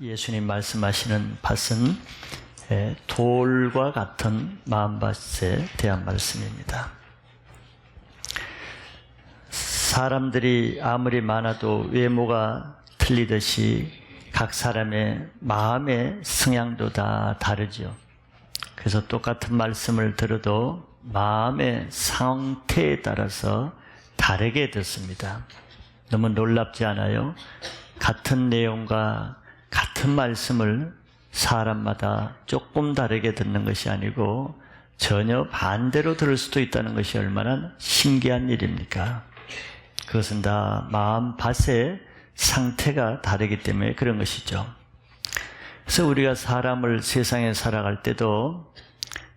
예수님 말씀하시는 밭은 에, 돌과 같은 마음밭에 대한 말씀입니다. 사람들이 아무리 많아도 외모가 틀리듯이 각 사람의 마음의 성향도 다 다르죠. 그래서 똑같은 말씀을 들어도 마음의 상태에 따라서 다르게 듣습니다. 너무 놀랍지 않아요? 같은 내용과 같은 말씀을 사람마다 조금 다르게 듣는 것이 아니고 전혀 반대로 들을 수도 있다는 것이 얼마나 신기한 일입니까? 그것은 다 마음 밭의 상태가 다르기 때문에 그런 것이죠. 그래서 우리가 사람을 세상에 살아갈 때도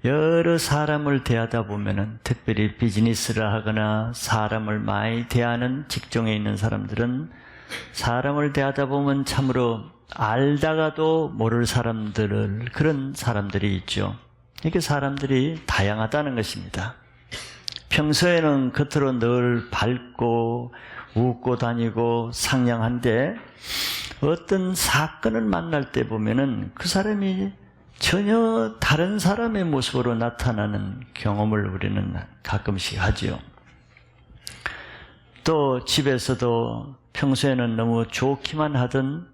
여러 사람을 대하다 보면은 특별히 비즈니스를 하거나 사람을 많이 대하는 직종에 있는 사람들은 사람을 대하다 보면 참으로 알다가도 모를 사람들을 그런 사람들이 있죠. 이렇게 사람들이 다양하다는 것입니다. 평소에는 겉으로 늘 밝고 웃고 다니고 상냥한데 어떤 사건을 만날 때 보면은 그 사람이 전혀 다른 사람의 모습으로 나타나는 경험을 우리는 가끔씩 하지요. 또 집에서도 평소에는 너무 좋기만 하던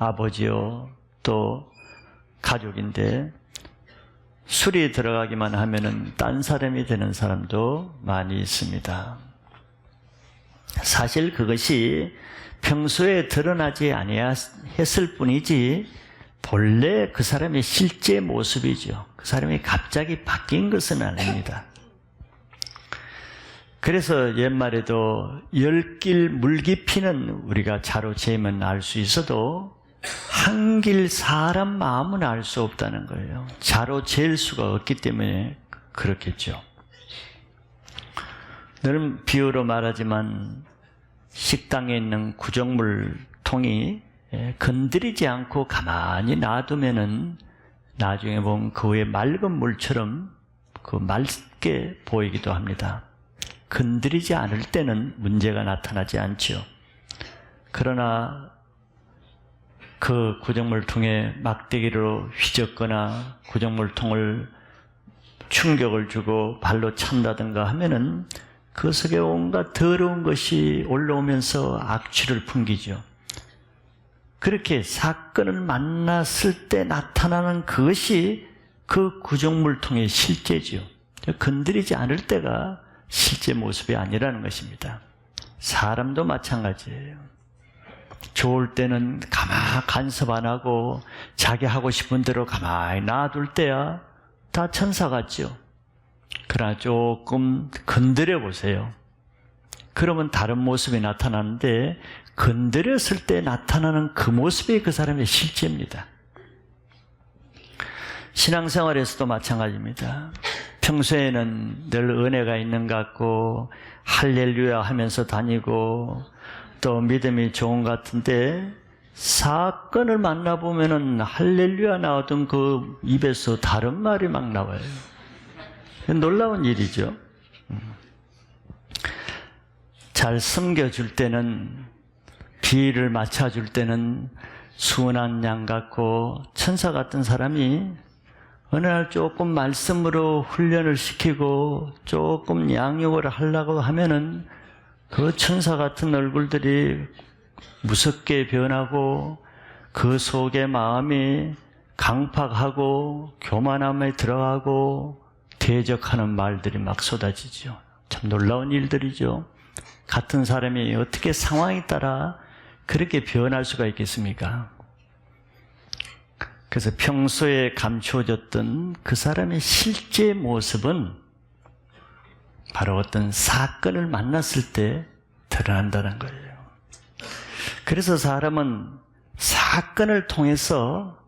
아버지요, 또 가족인데 술이 들어가기만 하면은 딴 사람이 되는 사람도 많이 있습니다. 사실 그것이 평소에 드러나지 아니했을 뿐이지 본래 그 사람의 실제 모습이죠. 그 사람이 갑자기 바뀐 것은 아닙니다. 그래서 옛말에도 열길 물 깊이는 우리가 자로 재면 알 수 있어도 한길 사람 마음은 알 수 없다는 거예요. 자로 잴 수가 없기 때문에 그렇겠죠. 늘 비유로 말하지만 식당에 있는 구정물 통이 예, 건드리지 않고 가만히 놔두면은 나중에 보면 그 위에 맑은 물처럼 그 맑게 보이기도 합니다. 건드리지 않을 때는 문제가 나타나지 않죠. 그러나 그 구정물통에 막대기로 휘젓거나 구정물통을 충격을 주고 발로 찬다든가 하면은 그 속에 온갖 더러운 것이 올라오면서 악취를 풍기죠. 그렇게 사건을 만났을 때 나타나는 그것이 그 구정물통의 실제지요. 건드리지 않을 때가 실제 모습이 아니라는 것입니다. 사람도 마찬가지예요. 좋을 때는 가만 간섭 안 하고 자기 하고 싶은 대로 가만히 놔둘 때야 다 천사 같죠. 그러나 조금 건드려 보세요. 그러면 다른 모습이 나타나는데 건드렸을 때 나타나는 그 모습이 그 사람의 실제입니다. 신앙생활에서도 마찬가지입니다. 평소에는 늘 은혜가 있는 것 같고 할렐루야 하면서 다니고 또 믿음이 좋은 것 같은데 사건을 만나보면은 할렐루야 나오던 그 입에서 다른 말이 막 나와요. 놀라운 일이죠. 잘 섬겨줄 때는 비를 맞춰줄 때는 순한 양 같고 천사 같은 사람이 어느 날 조금 말씀으로 훈련을 시키고 조금 양육을 하려고 하면은 그 천사 같은 얼굴들이 무섭게 변하고 그 속에 마음이 강팍하고 교만함에 들어가고 대적하는 말들이 막 쏟아지죠. 참 놀라운 일들이죠. 같은 사람이 어떻게 상황에 따라 그렇게 변할 수가 있겠습니까? 그래서 평소에 감추어졌던 그 사람의 실제 모습은 바로 어떤 사건을 만났을 때 드러난다는 거예요. 그래서 사람은 사건을 통해서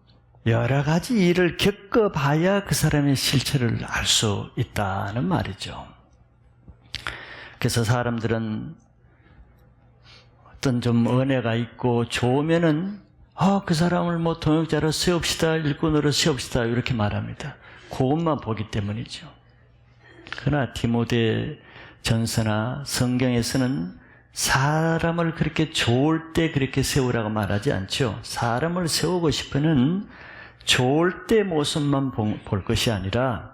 여러 가지 일을 겪어봐야 그 사람의 실체를 알 수 있다는 말이죠. 그래서 사람들은 어떤 좀 은혜가 있고 좋으면은 아, 그 사람을 뭐 동역자로 세웁시다, 일꾼으로 세웁시다, 이렇게 말합니다. 그것만 보기 때문이죠. 그러나 디모데 전서나 성경에서는 사람을 그렇게 좋을 때 그렇게 세우라고 말하지 않죠. 사람을 세우고 싶으면 좋을 때 모습만 보- 볼 것이 아니라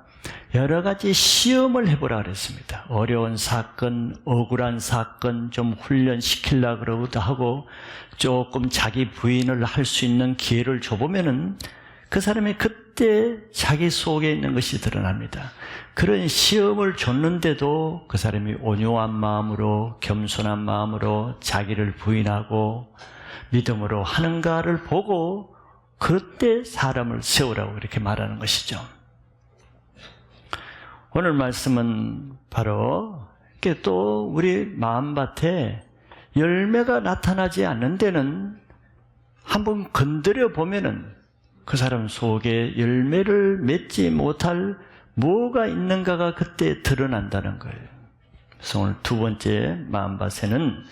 여러 가지 시험을 해보라 그랬습니다. 어려운 사건, 억울한 사건 좀 훈련시키려 그러기도 하고 조금 자기 부인을 할 수 있는 기회를 줘보면은 그 사람이 그때 자기 속에 있는 것이 드러납니다. 그런 시험을 줬는데도 그 사람이 온유한 마음으로 겸손한 마음으로 자기를 부인하고 믿음으로 하는가를 보고 그때 사람을 세우라고 이렇게 말하는 것이죠. 오늘 말씀은 바로 또 우리 마음밭에 열매가 나타나지 않는 데는 한번 건드려 보면은 그 사람 속에 열매를 맺지 못할 뭐가 있는가가 그때 드러난다는 거예요. 그래서 오늘 두 번째 마음밭에는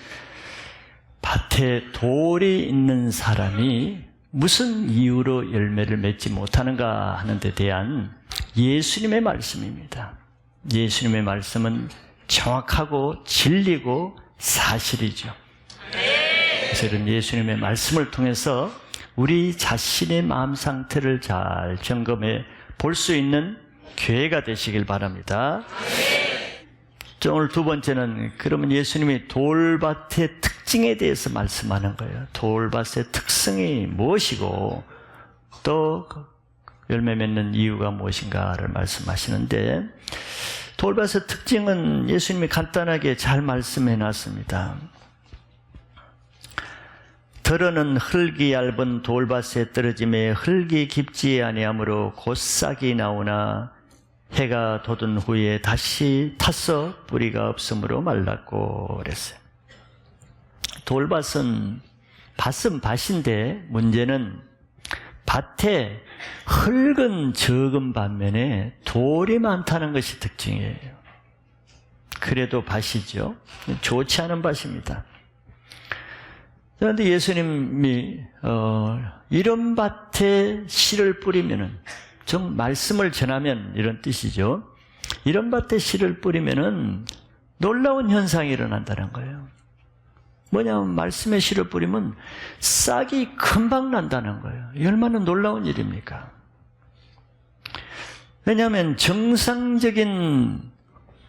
밭에 돌이 있는 사람이 무슨 이유로 열매를 맺지 못하는가 하는 데 대한 예수님의 말씀입니다. 예수님의 말씀은 정확하고 진리고 사실이죠. 그래서 이런 예수님의 말씀을 통해서 우리 자신의 마음 상태를 잘 점검해 볼 수 있는 교회가 되시길 바랍니다. 자, 오늘 두 번째는 그러면 예수님이 돌밭의 특징에 대해서 말씀하는 거예요. 돌밭의 특성이 무엇이고 또 열매 맺는 이유가 무엇인가를 말씀하시는데 돌밭의 특징은 예수님이 간단하게 잘 말씀해 놨습니다. 들어는 흙이 얇은 돌밭에 떨어짐에 흙이 깊지 아니하므로 곧 싹이 나오나 해가 돋은 후에 다시 타서 뿌리가 없으므로 말랐고 그랬어요. 돌밭은 밭은 밭인데 문제는 밭에 흙은 적은 반면에 돌이 많다는 것이 특징이에요. 그래도 밭이죠. 좋지 않은 밭입니다. 그런데 예수님이 어, 이런 밭에 씨를 뿌리면은 좀 말씀을 전하면 이런 뜻이죠. 이런 밭에 씨를 뿌리면은 놀라운 현상이 일어난다는 거예요. 뭐냐면 말씀의 씨를 뿌리면 싹이 금방 난다는 거예요. 이 얼마나 놀라운 일입니까? 왜냐하면 정상적인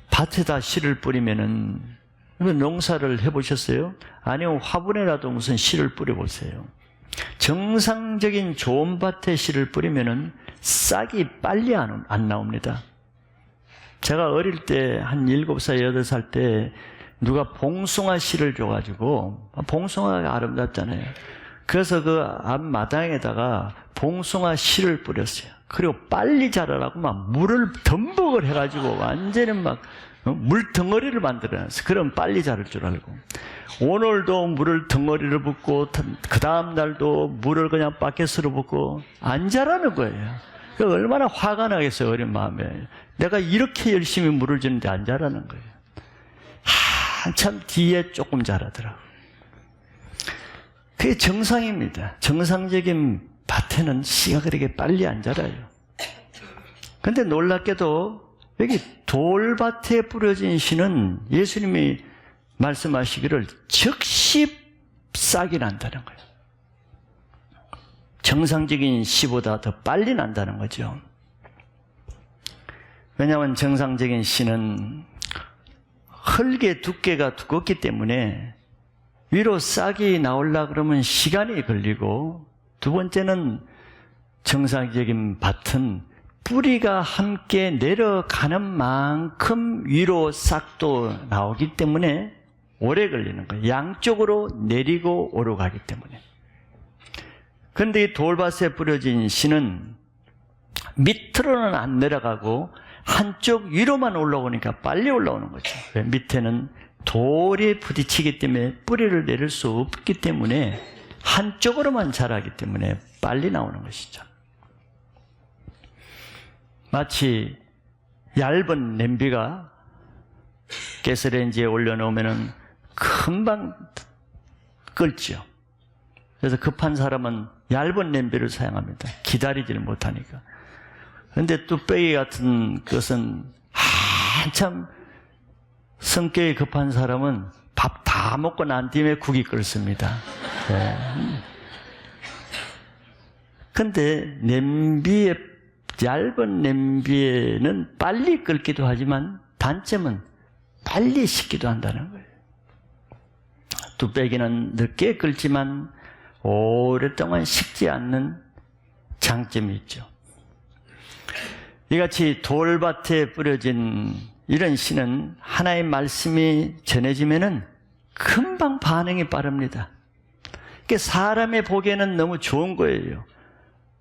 밭에다 씨를 뿌리면은 농사를 해보셨어요? 아니면 화분에라도 무슨 씨를 뿌려보세요. 정상적인 좋은 밭에 씨를 뿌리면은 싹이 빨리 안, 안 나옵니다. 제가 어릴 때한 일곱 살 여덟 살때 누가 봉숭아 씨를 줘가지고 봉숭아가 아름답잖아요. 그래서 그 앞마당에다가 봉숭아 씨를 뿌렸어요. 그리고 빨리 자라라고 막 물을 덤벅을 해가지고 완전히 막 어? 물덩어리를 만들어놨어요. 그럼 빨리 자랄 줄 알고. 오늘도 물을 덩어리를 붓고, 그 다음 날도 물을 그냥 바켓으로 붓고, 안 자라는 거예요. 그 얼마나 화가 나겠어요, 어린 마음에. 내가 이렇게 열심히 물을 주는데 안 자라는 거예요. 한참 뒤에 조금 자라더라고. 그게 정상입니다. 정상적인 밭에는 씨가 그렇게 빨리 안 자라요. 근데 놀랍게도 여기 돌밭에 뿌려진 씨는 예수님이 말씀하시기를 즉시 싹이 난다는 거예요. 정상적인 씨보다 더 빨리 난다는 거죠. 왜냐하면 정상적인 씨는 흙의 두께가 두껍기 때문에 위로 싹이 나올라 그러면 시간이 걸리고 두 번째는 정상적인 밭은 뿌리가 함께 내려가는 만큼 위로 싹도 나오기 때문에 오래 걸리는 거예요. 양쪽으로 내리고 오르가기 때문에. 그런데 이 돌밭에 뿌려진 씨는 밑으로는 안 내려가고 한쪽 위로만 올라오니까 빨리 올라오는 거죠. 왜? 밑에는 돌이 부딪히기 때문에 뿌리를 내릴 수 없기 때문에 한쪽으로만 자라기 때문에 빨리 나오는 것이죠. 마치 얇은 냄비가 가스레인지에 올려놓으면 금방 끓죠. 그래서 급한 사람은 얇은 냄비를 사용합니다. 기다리지를 못하니까. 그런데 뚝배기 같은 것은 한참 성격이 급한 사람은 밥 다 먹고 난 뒤에 국이 끓습니다. 예. 근데 냄비에 얇은 냄비에는 빨리 끓기도 하지만 단점은 빨리 식기도 한다는 거예요. 뚝배기는 늦게 끓지만 오랫동안 식지 않는 장점이 있죠. 이같이 돌밭에 뿌려진 이런 씨는 하나의 말씀이 전해지면은 금방 반응이 빠릅니다. 그게 사람의 보기에는 너무 좋은 거예요.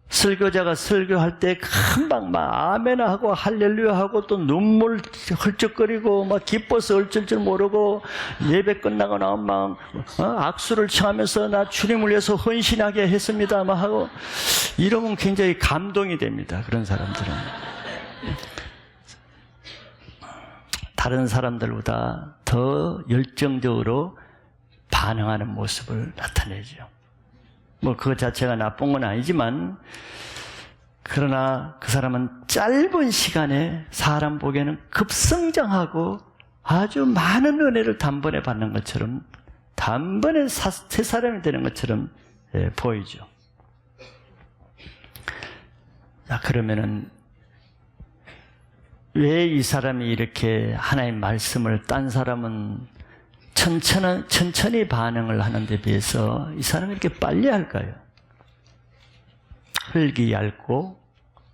설교자가 설교할 때 금방 막 아멘아 하고 할렐루야 하고 또 눈물 헐쩍거리고 막 기뻐서 어쩔 줄 모르고 예배 끝나고 나면 막 어, 악수를 청하면서 나 주님을 위해서 헌신하게 했습니다 막 하고 이러면 굉장히 감동이 됩니다. 그런 사람들은. 다른 사람들보다 더 열정적으로 반응하는 모습을 나타내죠. 뭐그 자체가 나쁜 건 아니지만 그러나 그 사람은 짧은 시간에 사람 보기에는 급성장하고 아주 많은 은혜를 단번에 받는 것처럼 단번에 사, 새 사람이 되는 것처럼 예, 보이죠. 자, 그러면은 왜 이 사람이 이렇게 하나의 말씀을 딴 사람은 천천히, 천천히 반응을 하는 데 비해서 이 사람이 이렇게 빨리 할까요? 흙이 얇고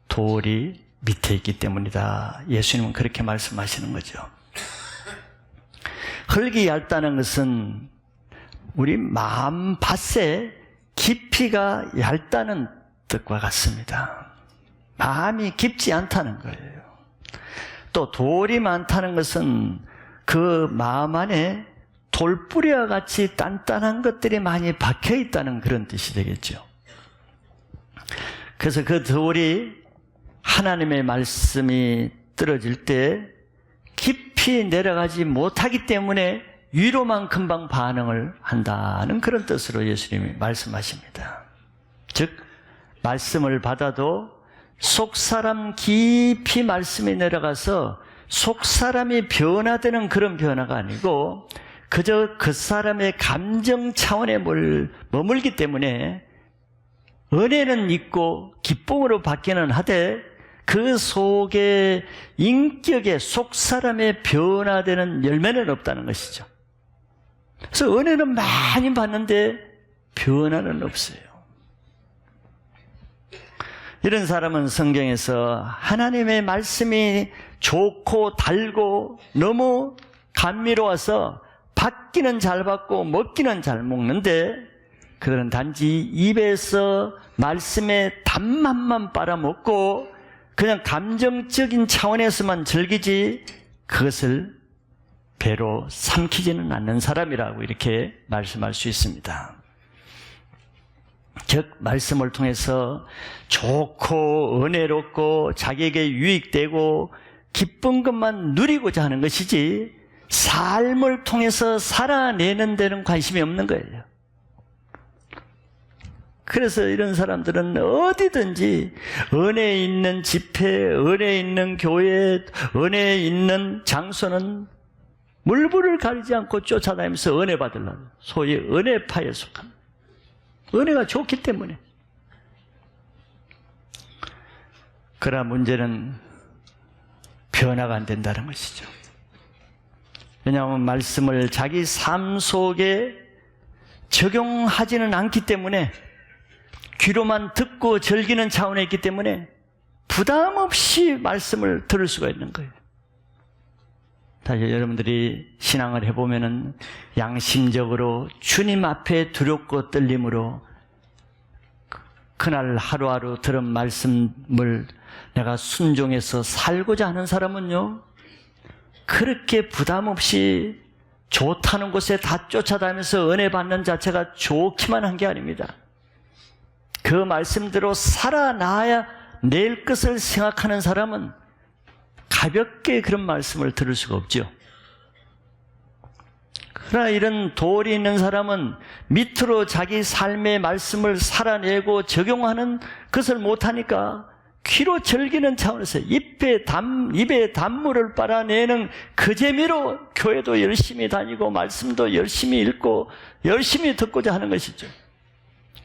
돌이 밑에 있기 때문이다. 예수님은 그렇게 말씀하시는 거죠. 흙이 얇다는 것은 우리 마음 밭에 깊이가 얇다는 뜻과 같습니다. 마음이 깊지 않다는 거예요. 또 돌이 많다는 것은 그 마음 안에 돌뿌리와 같이 단단한 것들이 많이 박혀 있다는 그런 뜻이 되겠죠. 그래서 그 돌이 하나님의 말씀이 떨어질 때 깊이 내려가지 못하기 때문에 위로만 금방 반응을 한다는 그런 뜻으로 예수님이 말씀하십니다. 즉, 말씀을 받아도 속 사람 깊이 말씀이 내려가서 속 사람이 변화되는 그런 변화가 아니고 그저 그 사람의 감정 차원에 머물기 때문에 은혜는 있고 기쁨으로 바뀌는 하되 그 속에 인격의 속 사람의 변화되는 열매는 없다는 것이죠. 그래서 은혜는 많이 받는데 변화는 없어요. 이런 사람은 성경에서 하나님의 말씀이 좋고 달고 너무 감미로워서 받기는 잘 받고 먹기는 잘 먹는데 그들은 단지 입에서 말씀의 단맛만 빨아먹고 그냥 감정적인 차원에서만 즐기지 그것을 배로 삼키지는 않는 사람이라고 이렇게 말씀할 수 있습니다. 즉 말씀을 통해서 좋고 은혜롭고 자기에게 유익되고 기쁜 것만 누리고자 하는 것이지 삶을 통해서 살아내는 데는 관심이 없는 거예요. 그래서 이런 사람들은 어디든지 은혜 있는 집회, 은혜 있는 교회, 은혜 있는 장소는 물불을 가리지 않고 쫓아다니면서 은혜 받으려고 소위 은혜파에 속합니다. 은혜가 좋기 때문에. 그러나 문제는 변화가 안 된다는 것이죠. 왜냐하면 말씀을 자기 삶 속에 적용하지는 않기 때문에 귀로만 듣고 즐기는 차원에 있기 때문에 부담 없이 말씀을 들을 수가 있는 거예요. 다시 여러분들이 신앙을 해보면은 양심적으로 주님 앞에 두렵고 떨림으로 그날 하루하루 들은 말씀을 내가 순종해서 살고자 하는 사람은요, 그렇게 부담 없이 좋다는 곳에 다 쫓아다니면서 은혜 받는 자체가 좋기만 한 게 아닙니다. 그 말씀대로 살아나야 낼 것을 생각하는 사람은 가볍게 그런 말씀을 들을 수가 없죠. 그러나 이런 돌이 있는 사람은 밑으로 자기 삶의 말씀을 살아내고 적용하는 것을 못하니까 귀로 즐기는 차원에서 입에 담, 입에 단물을 빨아내는 그 재미로 교회도 열심히 다니고 말씀도 열심히 읽고 열심히 듣고자 하는 것이죠.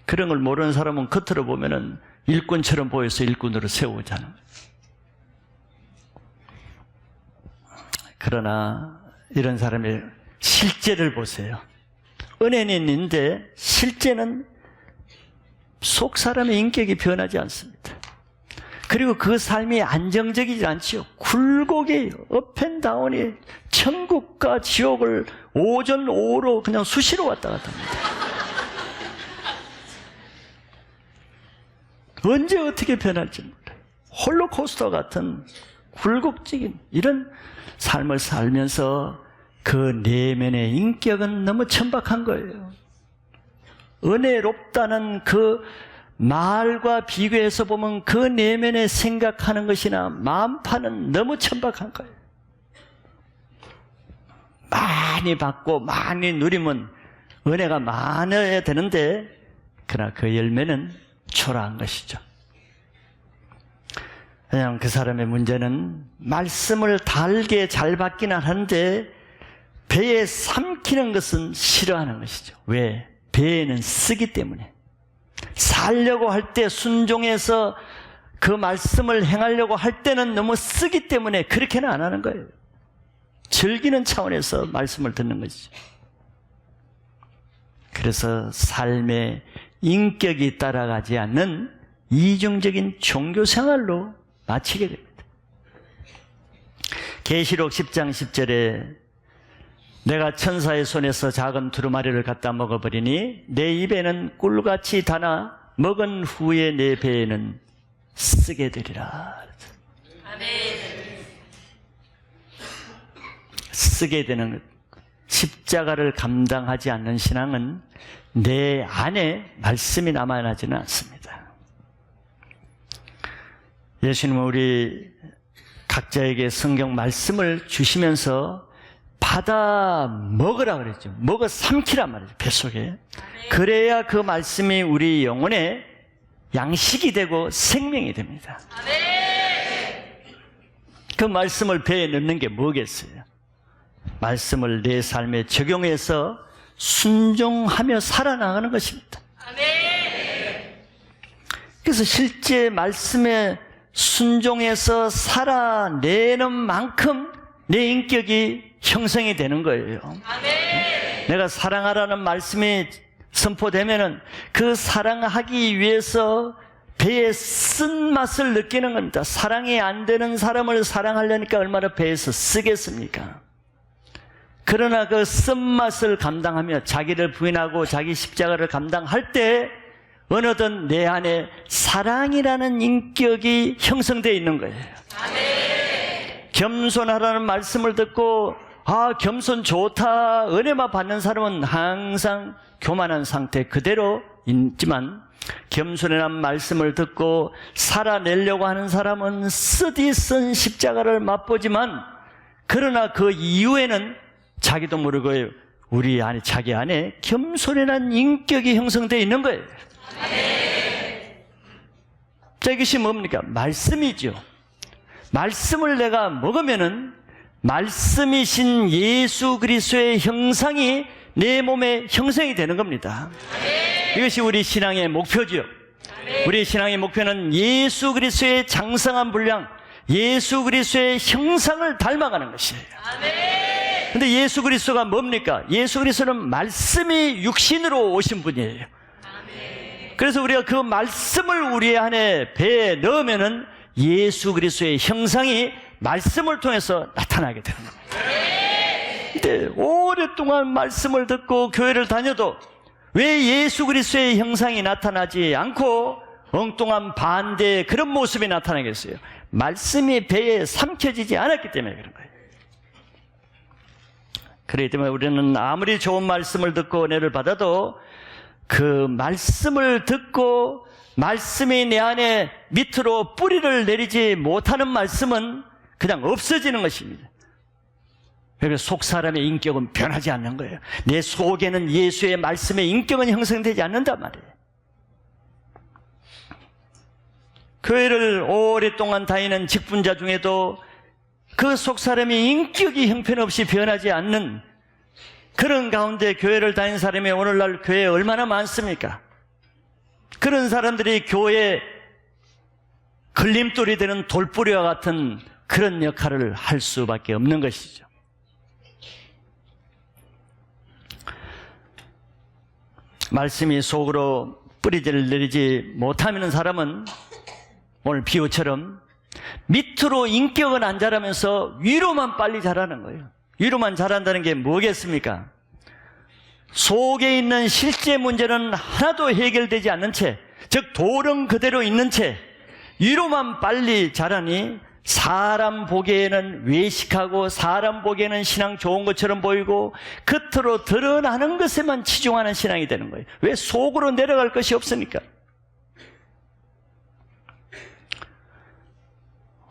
그런 걸 모르는 사람은 겉으로 보면은 일꾼처럼 보여서 일꾼으로 세우고자 하는 거예요. 그러나 이런 사람의 실제를 보세요. 은혜는 있는데 실제는 속 사람의 인격이 변하지 않습니다. 그리고 그 삶이 안정적이지 않지요. 굴곡이 업앤다운이 천국과 지옥을 오전 오후로 그냥 수시로 왔다 갔다 합니다. 언제 어떻게 변할지 몰라요. 홀로코스터 같은 굴곡적인 이런 삶을 살면서 그 내면의 인격은 너무 천박한 거예요. 은혜롭다는 그 말과 비교해서 보면 그 내면에 생각하는 것이나 마음파는 너무 천박한 거예요. 많이 받고 많이 누리면 은혜가 많아야 되는데 그러나 그 열매는 초라한 것이죠. 그냥 그 사람의 문제는 말씀을 달게 잘 받기는 하는데 배에 삼키는 것은 싫어하는 것이죠. 왜? 배에는 쓰기 때문에. 살려고 할 때 순종해서 그 말씀을 행하려고 할 때는 너무 쓰기 때문에 그렇게는 안 하는 거예요. 즐기는 차원에서 말씀을 듣는 것이죠. 그래서 삶의 인격이 따라가지 않는 이중적인 종교 생활로 마치게 됩니다. 계시록 10장 10절에 내가 천사의 손에서 작은 두루마리를 갖다 먹어버리니 내 입에는 꿀같이 다나 먹은 후에 내 배에는 쓰게 되리라. 쓰게 되는 것. 십자가를 감당하지 않는 신앙은 내 안에 말씀이 남아나지는 않습니다. 예수님은 우리 각자에게 성경 말씀을 주시면서 받아 먹으라 그랬죠. 먹어 삼키란 말이죠. 뱃속에. 그래야 그 말씀이 우리 영혼에 양식이 되고 생명이 됩니다. 그 말씀을 배에 넣는 게 뭐겠어요? 말씀을 내 삶에 적용해서 순종하며 살아나가는 것입니다. 그래서 실제 말씀에 순종해서 살아내는 만큼 내 인격이 형성이 되는 거예요. 내가 사랑하라는 말씀이 선포되면은 그 사랑하기 위해서 배에 쓴맛을 느끼는 겁니다. 사랑이 안 되는 사람을 사랑하려니까 얼마나 배에서 쓰겠습니까? 그러나 그 쓴맛을 감당하며 자기를 부인하고 자기 십자가를 감당할 때 어느덧 내 안에 사랑이라는 인격이 형성되어 있는 거예요. 겸손하라는 말씀을 듣고 아 겸손 좋다 은혜만 받는 사람은 항상 교만한 상태 그대로 있지만 겸손이라는 말씀을 듣고 살아내려고 하는 사람은 쓰디 쓴 십자가를 맛보지만 그러나 그 이후에는 자기도 모르고 우리 안에 자기 안에 겸손이라는 인격이 형성되어 있는 거예요. 자 이것이 뭡니까? 말씀이죠. 말씀을 내가 먹으면은 말씀이신 예수 그리스도의 형상이 내 몸에 형성이 되는 겁니다. 이것이 우리 신앙의 목표죠. 우리 신앙의 목표는 예수 그리스도의 장성한 분량, 예수 그리스도의 형상을 닮아가는 것이에요. 근데 예수 그리스도가 뭡니까? 예수 그리스도는 말씀이 육신으로 오신 분이에요. 그래서 우리가 그 말씀을 우리 안에 배에 넣으면은 예수 그리스도의 형상이 말씀을 통해서 나타나게 되는 겁니다. 근데 오랫동안 말씀을 듣고 교회를 다녀도 왜 예수 그리스도의 형상이 나타나지 않고 엉뚱한 반대의 그런 모습이 나타나겠어요? 말씀이 배에 삼켜지지 않았기 때문에 그런 거예요. 그렇기 때문에 우리는 아무리 좋은 말씀을 듣고 은혜를 받아도 그 말씀을 듣고 말씀이 내 안에 밑으로 뿌리를 내리지 못하는 말씀은 그냥 없어지는 것입니다. 그래서 속 사람의 인격은 변하지 않는 거예요. 내 속에는 예수의 말씀의 인격은 형성되지 않는단 말이에요. 교회를 오랫동안 다니는 직분자 중에도 그 속 사람이 인격이 형편없이 변하지 않는 그런 가운데 교회를 다니는 사람이 오늘날 교회에 얼마나 많습니까? 그런 사람들이 교회 걸림돌이 되는 돌뿌리와 같은 그런 역할을 할 수밖에 없는 것이죠. 말씀이 속으로 뿌리를 내리지 못하는 사람은 오늘 비유처럼 밑으로 인격은 안 자라면서 위로만 빨리 자라는 거예요. 위로만 자란다는 게 뭐겠습니까? 속에 있는 실제 문제는 하나도 해결되지 않는 채, 즉 도령 그대로 있는 채 위로만 빨리 자라니 사람 보기에는 외식하고 사람 보기에는 신앙 좋은 것처럼 보이고 겉으로 드러나는 것에만 치중하는 신앙이 되는 거예요. 왜 속으로 내려갈 것이 없으니까?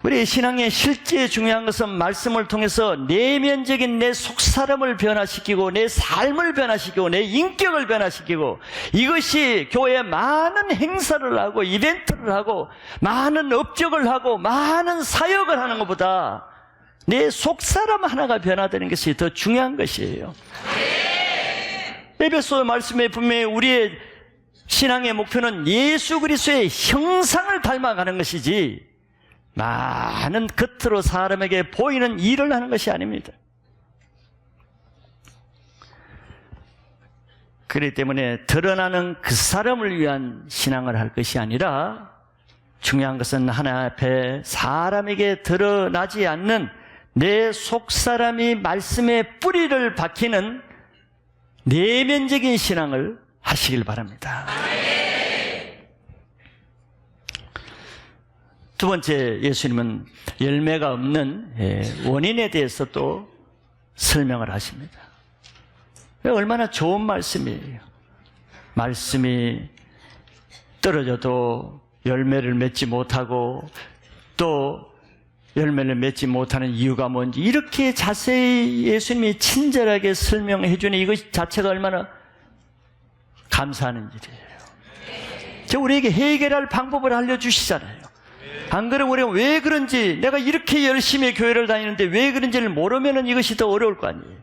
우리 신앙의 실제 중요한 것은 말씀을 통해서 내면적인 내 속사람을 변화시키고 내 삶을 변화시키고 내 인격을 변화시키고 이것이 교회에 많은 행사를 하고 이벤트를 하고 많은 업적을 하고 많은 사역을 하는 것보다 내 속사람 하나가 변화되는 것이 더 중요한 것이에요. 에베소 말씀에 분명히 우리의 신앙의 목표는 예수 그리스도의 형상을 닮아가는 것이지 많은 겉으로 사람에게 보이는 일을 하는 것이 아닙니다. 그렇기 때문에 드러나는 그 사람을 위한 신앙을 할 것이 아니라 중요한 것은 하나 앞에 사람에게 드러나지 않는 내 속사람이 말씀의 뿌리를 박히는 내면적인 신앙을 하시길 바랍니다. 두 번째 예수님은 열매가 없는 예, 원인에 대해서 또 설명을 하십니다. 얼마나 좋은 말씀이에요. 말씀이 떨어져도 열매를 맺지 못하고 또 열매를 맺지 못하는 이유가 뭔지 이렇게 자세히 예수님이 친절하게 설명해 주니 이것 자체가 얼마나 감사하는 일이에요. 저 우리에게 해결할 방법을 알려주시잖아요. 안 그러면 우리가 왜 그런지 내가 이렇게 열심히 교회를 다니는데 왜 그런지를 모르면 이것이 더 어려울 거 아니에요.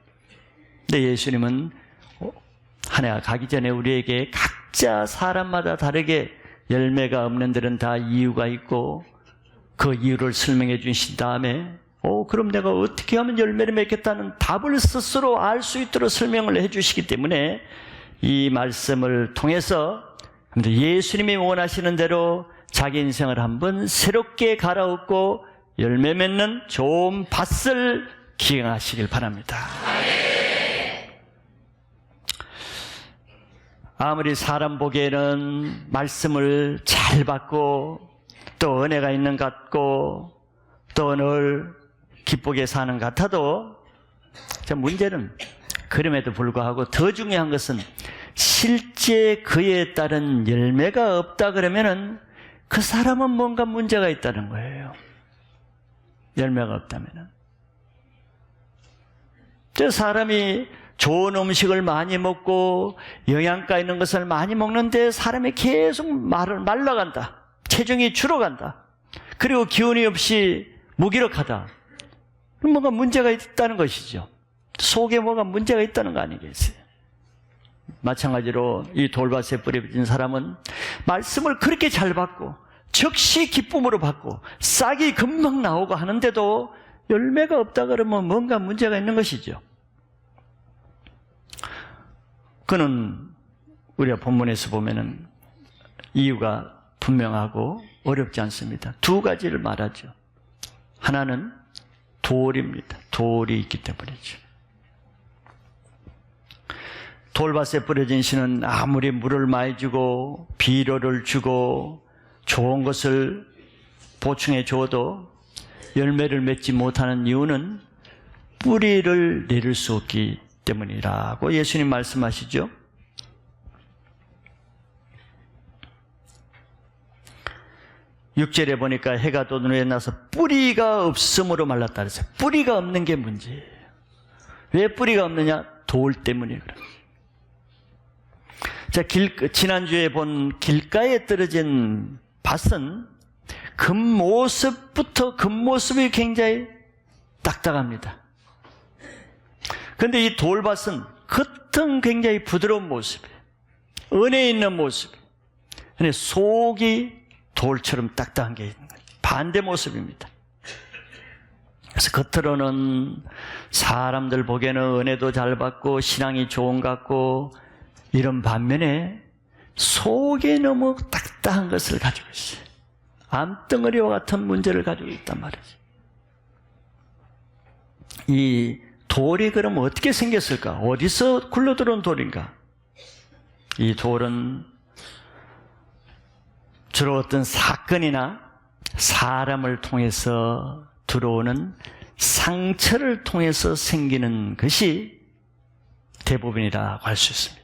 근데 예수님은 해가 가기 전에 우리에게 각자 사람마다 다르게 열매가 없는 데는 다 이유가 있고 그 이유를 설명해 주신 다음에 어, 그럼 내가 어떻게 하면 열매를 맺겠다는 답을 스스로 알 수 있도록 설명을 해 주시기 때문에 이 말씀을 통해서 예수님이 원하시는 대로 자기 인생을 한번 새롭게 갈아엎고 열매 맺는 좋은 밭을 기행하시길 바랍니다. 아무리 사람 보기에는 말씀을 잘 받고 또 은혜가 있는 것 같고 또 늘 기쁘게 사는 것 같아도 문제는 그럼에도 불구하고 더 중요한 것은 실제 그에 따른 열매가 없다 그러면은 그 사람은 뭔가 문제가 있다는 거예요. 열매가 없다면. 저 사람이 좋은 음식을 많이 먹고 영양가 있는 것을 많이 먹는데 사람이 계속 말, 말라간다. 체중이 줄어간다. 그리고 기운이 없이 무기력하다. 뭔가 문제가 있다는 것이죠. 속에 뭐가 문제가 있다는 거 아니겠어요? 마찬가지로 이 돌밭에 뿌려진 사람은 말씀을 그렇게 잘 받고 즉시 기쁨으로 받고 싹이 금방 나오고 하는데도 열매가 없다 그러면 뭔가 문제가 있는 것이죠. 그는 우리가 본문에서 보면은 이유가 분명하고 어렵지 않습니다. 두 가지를 말하죠. 하나는 돌입니다. 돌이 있기 때문이죠. 돌밭에 뿌려진 씨는 아무리 물을 많이 주고 비료를 주고 좋은 것을 보충해 줘도 열매를 맺지 못하는 이유는 뿌리를 내릴 수 없기 때문이라고 예수님 말씀하시죠. 육절에 보니까 해가 또 눈에 나서 뿌리가 없음으로 말랐다 그랬어요. 뿌리가 없는 게 문제예요. 왜 뿌리가 없느냐? 돌 때문에 그래. 자, 길, 지난주에 본 길가에 떨어진 밭은 겉모습부터 겉모습이 굉장히 딱딱합니다. 근데 이 돌밭은 겉은 굉장히 부드러운 모습이에요. 은혜 있는 모습. 근데 속이 돌처럼 딱딱한 게 있는 거예요. 반대 모습입니다. 그래서 겉으로는 사람들 보기에는 은혜도 잘 받고 신앙이 좋은 것 같고 이런 반면에 속에 너무 딱 딱한 것을 가지고 있어요. 암덩어리와 같은 문제를 가지고 있단 말이죠. 이 돌이 그럼 어떻게 생겼을까? 어디서 굴러들어온 돌인가? 이 돌은 주로 어떤 사건이나 사람을 통해서 들어오는 상처를 통해서 생기는 것이 대부분이라고 할 수 있습니다.